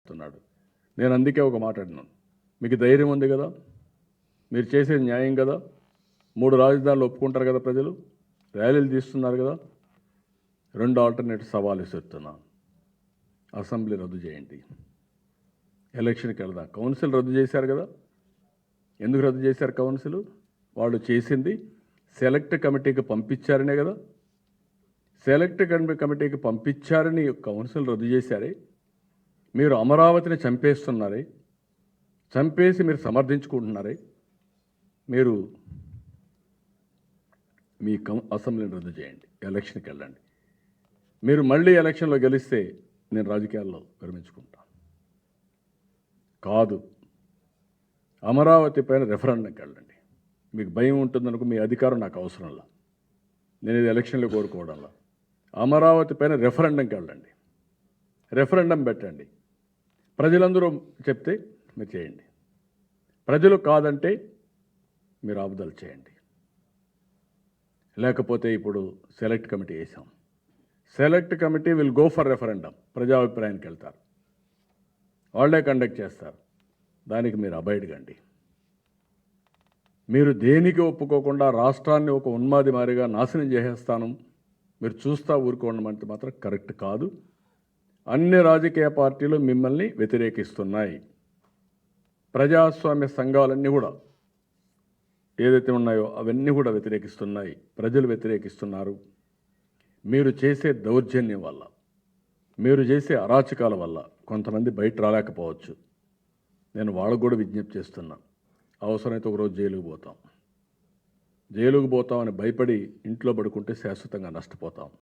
చెప్తున్నాడు. నేను అందుకే ఒక మాట అడినాను మీకు ధైర్యం ఉంది కదా? మీరు చేసేది న్యాయం కదా? మూడు రాజధానులు ఒప్పుకుంటారు కదా ప్రజలు? ర్యాలీలు తీస్తున్నారు కదా? రెండు ఆల్టర్నేట్ సవాలు ఇస్తున్నాను అసెంబ్లీ రద్దు చేయండి. ఎలక్షన్కి వెళ్దాం. కౌన్సిల్ రద్దు చేశారు కదా? ఎందుకు రద్దు చేశారు కౌన్సిల్? వాళ్ళు చేసింది సెలెక్ట్ కమిటీకి పంపించారనే కదా? సెలెక్ట్ కమి- కమిటీకి పంపించారని కౌన్సిల్ రద్దు చేశారే? మీరు అమరావతిని చంపేస్తున్నారే. చంపేసి మీరు సమర్థించుకుంటున్నారే. మీరు మీ కం అసెంబ్లీని రద్దు చేయండి. ఎలక్షన్కి వెళ్ళండి. మీరు మళ్ళీ ఎలక్షన్లో గెలిస్తే నేను రాజకీయాల్లో విరమించుకుంటాను కాదు. అమరావతి పైన రెఫరెండంకి వెళ్ళండి. మీకు భయం ఉంటుందనుకో మీ అధికారం నాకు అవసరంలా నేను ఇది ఎలక్షన్లో కోరుకోవడంలా అమరావతి పైన రెఫరెండంకి వెళ్ళండి. రెఫరెండం పెట్టండి. ప్రజలందరూ చెప్తే మీరు చేయండి. ప్రజలు కాదంటే మీరు ఆపుదల చేయండి. లేకపోతే ఇప్పుడు సెలెక్ట్ కమిటీ వేసాం select committee will go for referendum. ప్రజాభిప్రాయానికి వెళ్తారు. వాళ్ళే కండక్ట్ చేస్తారు. దానికి మీరు అబైడ్ కండి. మీరు దేనికి ఒప్పుకోకుండా రాష్ట్రాన్ని ఒక ఉన్మాది మారిగా నాశనం చేసేస్తాను? మీరు చూస్తా ఊరుకోవడం మాత్రం కరెక్ట్ కాదు. అన్ని రాజకీయ పార్టీలు మిమ్మల్ని వ్యతిరేకిస్తున్నాయి. ప్రజాస్వామ్య సంఘాలన్నీ కూడా ఏదైతే ఉన్నాయో అవన్నీ కూడా వ్యతిరేకిస్తున్నాయి. ప్రజలు వ్యతిరేకిస్తున్నారు. మీరు చేసే దౌర్జన్యం వల్ల మీరు చేసే అరాచకాల వల్ల కొంతమంది బయట రాలేకపోవచ్చు. నేను వాళ్ళకు కూడా విజ్ఞప్తి చేస్తున్నా. అవసరమైతే ఒకరోజు జైలుకు పోతాం. జైలుకు పోతామని భయపడి ఇంట్లో పడుకుంటే శాశ్వతంగా నష్టపోతాం.